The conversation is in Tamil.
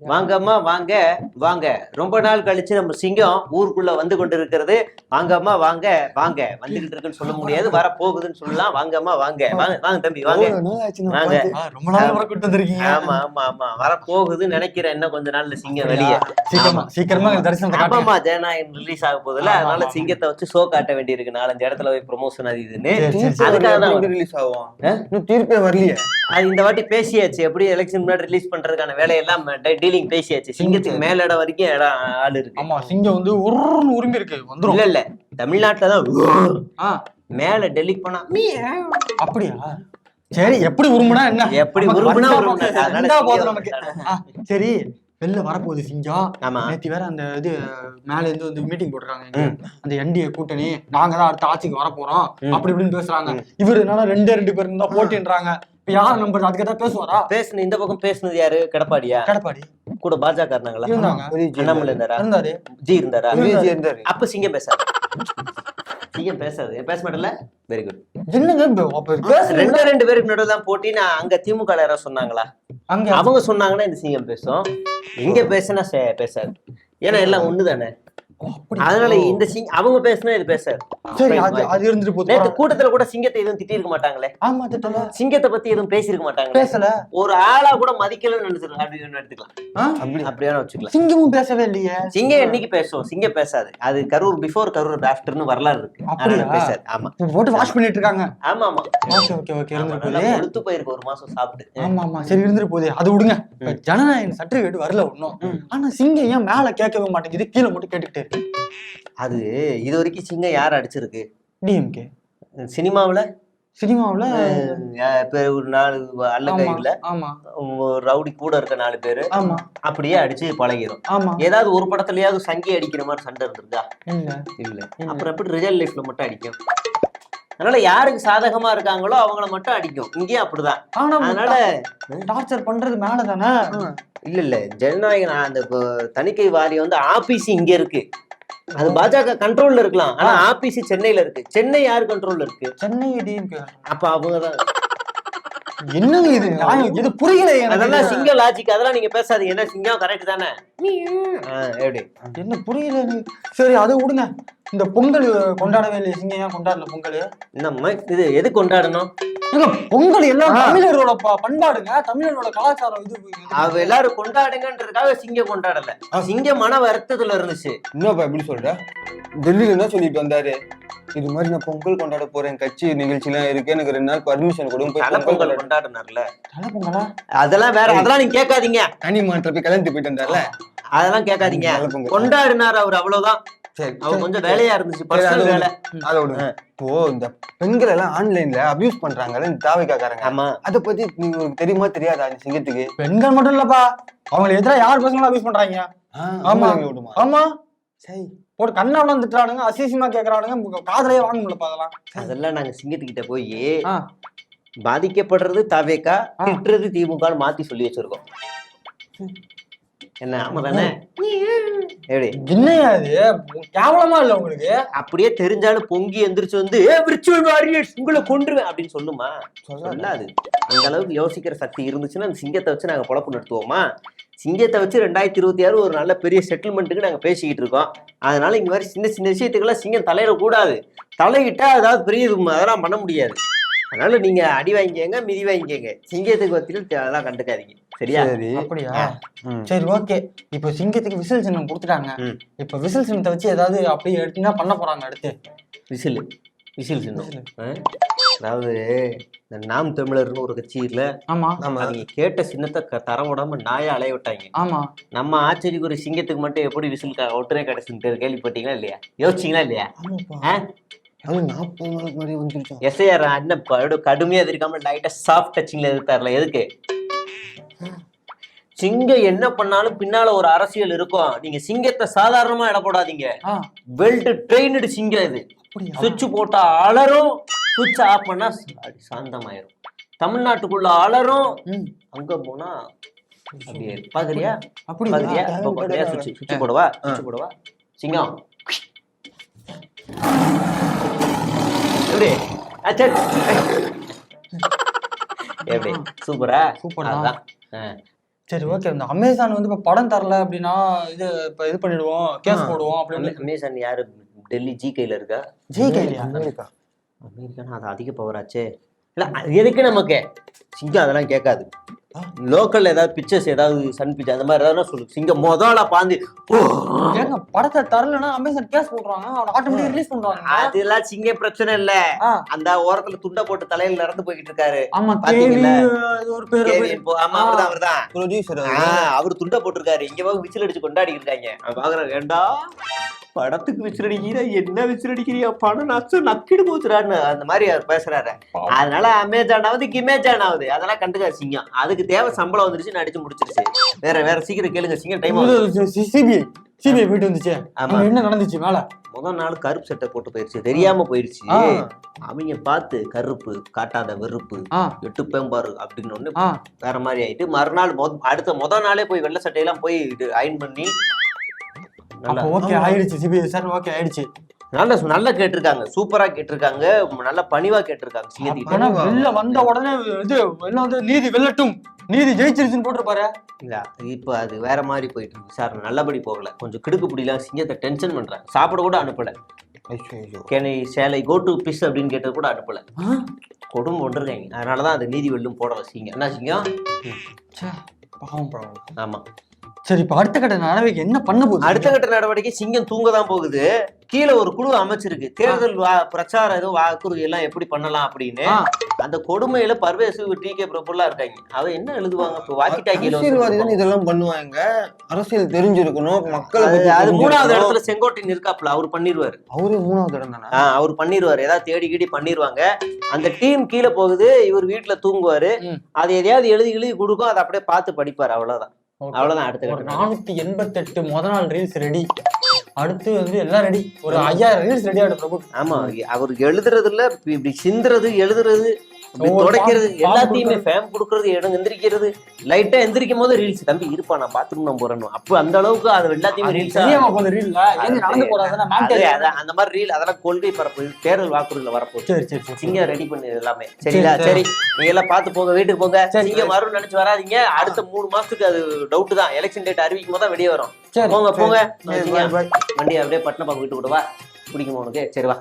வாங்கம்மா வாங்க வாங்க. ரொம்ப நாள் கழிச்சு நம்ம சிங்கம் ஊருக்குள்ள வந்து கொண்டு இருக்கிறது வாங்கம்மா வாங்க வாங்க. வந்துகிட்டு இருக்குன்னு சொல்ல முடியாது. வர போகுதுன்னு சொல்லலாம். வாங்கம்மா வாங்க. வாங்க வாங்க தம்பி வாங்க. வாங்க. ரொம்ப நாள் வர கூட்டு வந்திருக்கீங்க. ஆமா ஆமா ஆமா. வர போகுதுன்னு நினைக்கிறேன் இன்னும் கொஞ்ச நாள்ல சிங்கம் வெளியே. சீக்கிரமா சீக்கிரமா காட்டுங்க. ஆமாமா ஜனநாயகம் ரிலீஸ் ஆக போகுதுல ஆமா, அதனால. சிங்கத்தை வச்சு ஷோ காட்ட வேண்டியிருக்கு. நாலஞ்சு இடத்துல போய் ப்ரொமோஷன் அது இதுன்னு. அதுக்காக தான் ரிலீஸ் ஆகும்? இன்னும் தீர்ப்பே வரலையே. அது இந்த வாட்டி பேசியாச்சு. எப்படி எலெக்ஷன் முன்னாடி ரிலீஸ் பண்றதுக்கான வேலையெல்லாம் டீலிங் பேசியாச்சு. சிங்கத்துக்கு மேல இடம் வரைக்கும் இடம் ஆள் இருக்கு. ஆமா சிங்கம் வந்து உருன்னு உரிமை இருக்கு. வந்துரும். இல்ல இல்ல. தமிழ்நாட்டுல தான் மேல டெல்லிக்கு போனா அப்படியா? சரி எப்படி உருமுனா என்ன? எப்படி உருமுனா. போதும், நமக்கு. சரி. வெளில வரப்போகுது சிங்கம். ஆமா. நேத்தி வேற அந்த இது மேல இருந்து வந்து மீட்டிங் போட்டுருக்காங்க. அந்த என்டிஏ கூட்டணி நாங்க தான் அடுத்த ஆட்சிக்கு வர போறோம் ம். அப்படி இப்படின்னு பேசுறாங்க. இவரு என்னன்னா ரெண்டே ரெண்டு பேர் இருந்தா போட்டின்றாங்க. யார் நம்பர் அதுக்கு தான் பேசுவாரா? பேசுன இந்த பக்கம் பேசுனது யாரு? கடப்பாடியா? கடப்பாடி. கூட பாஜக இருந்தாங்களா இருந்தாங்க. அண்ணாமலை இருந்தாரா. இருந்தாரு. ஜி இருந்தாரா? அப்ப சிங்கம் பேசாது. சிங்கம் பேசாது. பேச மாட்டல வெரி குட் ரெண்டு ரெண்டு பேருக்கு நடுவில் தான் போட்டி நான் அங்க திமுக யாராவது சொன்னாங்களா? அங்க. அவங்க சொன்னாங்கன்னா இந்த சிங்கம் பேசும். இங்க பேசுனா பேசாது. ஏன்னா எல்லாம் ஒண்ணுதானே? ஓ, அப்படி. அதனால இந்த சிங் அவங்க பேசுனா இது பேசாது. சரி அது அது இருந்துட்டு போகுது நேத்து கூட்டத்துல கூட சிங்கத்தை எதுவும் திட்டிருக்க மாட்டாங்களே? ஆமா திட்டல. சிங்கத்தை பத்தி எதுவும் பேசியிருக்க மாட்டாங்களே? பேசல. ஒரு ஆளா கூட மதிக்கலன்னு நினைச்சிருக்கலாம் அப்படின்னு எடுத்துக்கலாம்? அப்படி அப்படியே வச்சுக்கலாம். சிங்கமும் பேசவே இல்லையே. சிங்கம் என்னைக்கு பேசும்? சிங்கம் பேசாது. அது கரூர் பிஃபோர் கரூர் ஆஃப்டர்னு வரலாறு இருக்கு. அப்படியா? அதனால பேசாது. ஆமா. போட்டு வாஷ் பண்ணிட்டு இருக்காங்க. ஆமா ஆமா. ஓகே ஓகே ஓகே இருந்துட்டு போகுது. கொழுத்து போயிருக்கு ஒரு மாசம் சாப்பிட்டு. ஆமா ஆமா. சரி இருந்துட்டு போகுது. அது விடுங்க. இப்ப ஜனநாயக சர்டிபிகேட் வரல ஒண்ணும். ம். ஆனா சிங்கம் ஏன் மேல கேட்கவே மாட்டேங்குது? கீழே மட்டும் கேட்டுக்கிட்டே அது இது வரைக்கும் சிங்கம் யார் அடிச்சிருக்கு? டிஎம்கே சினிமாவுல? சினிமாவுல ஒரு நாலு அல்ல கையில ரவுடி கூட இருக்க நாலு பேரு அப்படியே அடிச்சு பழகிரும். ஆமா. ஏதாவது ஒரு படத்துலயாவது சங்கி அடிக்கிற மாதிரி சண்டை இருந்திருக்கா இல்ல. இல்ல. அப்புறம் எப்படி ரியல் லைஃப்ல மட்டும் அடிக்கும்? அதனால யாருக்கு சாதகமா இருக்காங்களோ அவங்கள மட்டும் அடிக்கும். இங்கேயும் அப்படிதான். அதனால டார்ச்சர் பண்றது மேல தானே இல்ல இல்ல. ஜனநாயக நான் அந்த தணிக்கை வாரியம் வந்து ஆபீஸ் இங்க இருக்கு. அது பாஜக கண்ட்ரோல்ல இருக்கலாம். ஆனா ஆபீஸ் சென்னையில இருக்கு. சென்னை யார் கண்ட்ரோல்ல இருக்கு? சென்னை அப்ப அவங்கதான். என்னங்க இது? இது புரியல அதெல்லாம் சிங்கம் லாஜிக் அதெல்லாம் நீங்க பேசாதீங்க. என்ன சிங்கம் கரெக்ட் தானே? எப்படி? என்ன புரியல சரி அதை விடுங்க. இந்த பொங்கல் கொண்டாடவே இல்லை சிங்கம் ஏன் கொண்டாடல பொங்கல்? நம்ம இது எது கொண்டாடணும்? பொங்கல் எல்லாம். தமிழரோட ப- பண்பாடுங்க. தமிழரோட கலாச்சாரம் இது. அவ எல்லாரும் கொண்டாடுங்கன்றதுக்காக சிங்கம் கொண்டாடல. சிங்கம் மன வருத்தத்துல இருந்துச்சு. என்னப்பா எப்படி சொல்ற? டெல்லியில என்ன சொல்லிட்டு வந்தாரு? இது மாதிரி நான் பொங்கல் கொண்டாட போறேன். கட்சி நிகழ்ச்சி எல்லாம் இருக்கு. எனக்கு ரெண்டு நாள் பர்மிஷன் கொடுங்க. பொங்கல் பொங்கல் கொண்டாட கொண்டாடினார்ல. தலை பொங்கலா? அதெல்லாம் வேற அதெல்லாம் நீங்க கேட்காதீங்க. தனி மாற்ற போய் கல்யாணத்துக்கு போயிட்டு வந்தார்ல? அதெல்லாம் கேட்காதீங்க. கொண்டாடினார் அவர் அவ்வளவுதான். கொஞ்சம் வேலையா இருந்துச்சு பர்சனல் வேலை. அதை விடுங்க இப்போ இந்த பெண்கள் எல்லாம் ஆன்லைன்ல அபியூஸ் பண்றாங்கல்ல இந்த தாவிக்காக்காரங்க. ஆமா. அத பத்தி நீங்க தெரியுமா தெரியாதா இந்த சிங்கத்துக்கு? பெண்கள் மட்டும் இல்லப்பா. அவங்களை எதிரா யார் பசங்களும் அபியூஸ் பண்றாங்க? ஆமா. ஆமா. சரி. போட்டு கண்ணாவளம் திட்டுறானுங்க அசிசியமா கேக்குறானுங்க காதலையே வாங்க முடியலப்பா அதெல்லாம். அதெல்லாம் நாங்க சிங்கத்துக்கிட்ட போய். பாதிக்கப்படுறது தவேக்கா. திட்டுறது திமுகன்னு மாத்தி சொல்லி வச்சிருக்கோம். என்ன ஆமா தானே? எப்படி? என்னையா இது கேவலமா இல்ல உங்களுக்கு? அப்படியே தெரிஞ்சாலும் பொங்கி எந்திரிச்சு வந்து விர்ச்சுவல் வாரியர்ஸ் உங்களை கொன்றுவேன் அப்படின்னு சொல்லுமா? சொல்லாது. அந்த அளவுக்கு யோசிக்கிற சக்தி இருந்துச்சுன்னா அந்த சிங்கத்தை வச்சு நாங்க பொழப்பு நடத்துவோமா? சிங்கத்தை வச்சு ரெண்டாயிரத்தி இருபத்தி ஆறு ஒரு நல்ல பெரிய செட்டில்மெண்ட்டுக்கு நாங்க பேசிக்கிட்டு இருக்கோம். அதனால இந்த மாதிரி சின்ன சின்ன விஷயத்துக்கெல்லாம் சிங்கம் தலையிட கூடாது. தலையிட்டா அதாவது பெரிய அதெல்லாம் பண்ண முடியாது. அதனால நீங்க அடி வாங்கிக்கங்க மிதி வாங்கிக்கங்க. சிங்கத்துக்கு வத்தியில் அதெல்லாம் கண்டுக்காதீங்க. சரியா சரி. அப்படியா. சரி ஓகே. இப்போ சிங்கத்துக்கு விசில் சின்னம் கொடுத்துட்டாங்க. இப்போ விசில் சின்னத்தை வச்சு ஏதாவது அப்படியே எடுத்தீங்கன்னா பண்ண போறாங்க அடுத்து. விசில். விசில் சின்னம்? அதாவது இந்த நாம் தமிழர்னு ஒரு கட்சி இல்ல ஆமா. அவங்க கேட்ட சின்னத்தை தர விடாம நாயை அலைய விட்டாங்க. ஆமா. நம்ம ஆச்சரிக்கு ஒரு சிங்கத்துக்கு மட்டும் எப்படி விசில் ஒட்டுனே கிடைச்சுட்டு கேள்விப்பட்டீங்களா இல்லையா? யோசிச்சீங்களா இல்லையா? நாற்பது நாளுக்கு முன்னாடி வந்துருச்சோம் எஸ்ஐஆர் அண்ணன் கடுமையா எதிர்க்காம லைட்டா சாஃப்ட் டச்சிங்ல எதிர்த்தார்ல எதுக்கு? சிங்கம் என்ன பண்ணாலும் பின்னால ஒரு அரசியல் இருக்கும். நீங்க சிங்கத்தை சாதாரணமா இட போடாதீங்க வெல்ட் ட்ரெயின்டு சிங்கம் இது. சுவிட்ச் போட்டா அலரும் சுவிட்ச் ஆஃப் பண்ணா சாந்தமாயிரும். தமிழ்நாட்டுக்குள்ள அலரும் அங்க போனா அப்படியே பாக்குறியா? அப்படியா? பாக்குறியா? சுவிட்ச் சுவிட்ச் போடவா? சுவிட்ச் போடவா? சிங்கம். எப்படி. எப்படி? சூப்பரா? சூப்பர். சரி ஓகே இந்த அமேசான் வந்து இப்ப படம் தரல அப்படின்னா இது இப்ப இது பண்ணிடுவோம் கேஸ் போடுவோம் அப்படின்னு. அமேசான் யாரு? டெல்லி ஜி கையில இருக்கா? ஜி கைலியா அமெரிக்கா அமெரிக்கானா? அது அதிக பவராச்சே இல்ல அது எதுக்கு நமக்கு? சிங்கம் அதெல்லாம் கேட்காது. லோக்கல்ல ஏதாவது பிக்சர்ஸ் ஏதாவது சன் பிக்சர் அந்த மாதிரி ஏதாவது சொல்லு. சிங்கம் முதல்ல பாந்து! ஏங்க படத்தை தரலன்னா அமேசான் கேஸ் போடுறாங்க அவன் ஆட்டோமேட்டிக் ரிலீஸ் பண்றாங்க. அதெல்லாம் சிங்கம் பிரச்சனை இல்ல. அந்த ஓரத்துல துண்டை போட்டு தலையில நடந்து போய்கிட்டு இருக்காரு. ஆமா பாத்தீங்களா? ஒரு பேர் ஆமா அவர்தான் அவர்தான். ப்ரொடியூசர் அவர். துண்டை போட்டிருக்காரு. இங்க போய் விசில் அடிச்சு கொண்டாடி இருக்காங்க. பாக்குறான் ஏண்டா? படத்துக்கு விசில் அடிக்கிற என்ன விசில் அடிக்கிறியா பணம் நஷ்டம் நக்கிடு போச்சுடான்னு அந்த மாதிரி அவர் பேசுறாரு. அதனால அமேசான் ஆகுது கிமேஜான் ஆகுது. அதெல்லாம் கண்டுக்காது சிங்கம். அதுக்கு தேவை சம்பளம் வந்துருச்சு நடிச்சு முடிச்சிருச்சு. வேற வேற சீக்கிரம் கேளுங்க சிங்கம் டைம் சிபிஐ சிபிஐ போயிட்டு வந்துச்சு. ஆமா. என்ன நடந்துச்சு? மேல. முதல் நாள் கருப்பு சட்டை போட்டு போயிருச்சு. தெரியாம போயிருச்சு. அவங்க பார்த்து கருப்பு காட்டாத வெறுப்பு எட்டு பேம்பாரு அப்படின்னு ஒண்ணு. வேற மாதிரி ஆயிட்டு மறுநாள் மொத- அடுத்த முத நாளே போய் வெள்ளை சட்டையெல்லாம் போய் அயன் பண்ணி நல்லா அப்ப ஓகே ஆயிடுச்சு சிபிஐ சார் ஓகே ஆயிடுச்சு. நல்ல நல்லா கேட்டிருக்காங்க. சூப்பரா கேட்டிருக்காங்க. நல்ல பணிவா கேட்டிருக்காங்க. ஆனா வெளில வந்த உடனே இது வெளில வந்து நீதி வெல்லட்டும். நீதி ஜெயிச்சிருச்சுன்னு போட்டிருப்பாரு. இல்ல இப்ப அது வேற மாதிரி போயிட்டு இருக்கு. சார் நல்லபடி போகல. கொஞ்சம் கிடுக்கு பிடிலாம் சிங்கத்தை டென்ஷன் பண்றேன் சாப்பிட கூட அனுப்பல. கேனை சேலை கோ டு பிஸ் அப்படின்னு கேட்டது கூட அனுப்பல. ஆ? குடும்பம் கொண்டிருக்காங்க அதனாலதான் அது நீதி வெல்லும் போடல சிங்கம். என்ன சிங்கம்? ஆமா. சரி இப்ப அடுத்த கட்ட நடவடிக்கை என்ன பண்ண போகுது? அடுத்த கட்ட நடவடிக்கை சிங்கம் தூங்க தான் போகுது. கீழே ஒரு குழு அமைச்சிருக்கு. தேர்தல் பிரச்சாரம் ஏதோ வாக்குறுதி எல்லாம் எப்படி பண்ணலாம் அப்படின்னு. அந்த கொடுமையில பர்வேசு டி கே பிரபுலாம் இருக்காங்க. அவ என்ன எழுதுவாங்க? இப்போ வாக்கி அரசியல்வாதி தான் டாக்கி இதெல்லாம் பண்ணுவாங்க. அரசியல் தெரிஞ்சிருக்கணும் மக்களை அது மூணாவது. இடத்துல செங்கோட்டையன் இருக்காப்ல அவர் பண்ணிடுவாரு அவரே மூணாவது இடம் தானே? அவர் பண்ணிடுவாரு ஏதாவது தேடி கீடி பண்ணிடுவாங்க அந்த டீம் கீழே போகுது. இவர் வீட்டுல தூங்குவாரு. அது எதையாவது எழுதி எழுதி கொடுக்கும். அதை அப்படியே பார்த்து படிப்பாரு. அவ்வளவுதான். அவ்வளவுதான் அடுத்த நானூத்தி எண்பத்தெட்டு முத நாள் ரீல்ஸ் ரெடி அடுத்து வந்து எல்லாம் ரெடி ஒரு ஐயாயிரம் ரீல்ஸ் ரெடி ஆகிடும் பிரபு ஆமா அவர் எழுதுறதுல இப்படி இப்படி சிந்துறது எழுதுறது துடைக்கிறது எல்லாத்தையுமே ஃபேம் கொடுக்கறது இடம் எந்திரிக்கிறது. லைட்டா எந்திரிக்கும் போது ரீல்ஸ் தம்பி இருப்பா நான் பாத்ரூம் நான் போறேன் அப்போ அந்த அளவுக்கு அது எல்லாத்தையுமே ரீல்ஸ் அந்த மாதிரி ரீல் அதெல்லாம் கொள்கை பரப்பு. தேர்தல் வாக்குறுதியில வரப்போகுது. சரி சரி சிங்கம் ரெடி பண்ணு எல்லாமே. சரிங்களா? சரி. நீங்க எல்லாம் பார்த்து போங்க வீட்டுக்கு போங்க. சரி, சிங்கம் வரும் நினைச்சு வராதீங்க. அடுத்த மூணு மாசத்துக்கு அது டவுட் தான். எலெக்ஷன் டேட் அறிவிக்கும் போது தான் வெளியே வரும். போங்க போங்க. வண்டி அப்படியே பட்டினப்பாக்கம் வீட்டு கூட வா பிடிக்குமா உனக்கு? சரி வா.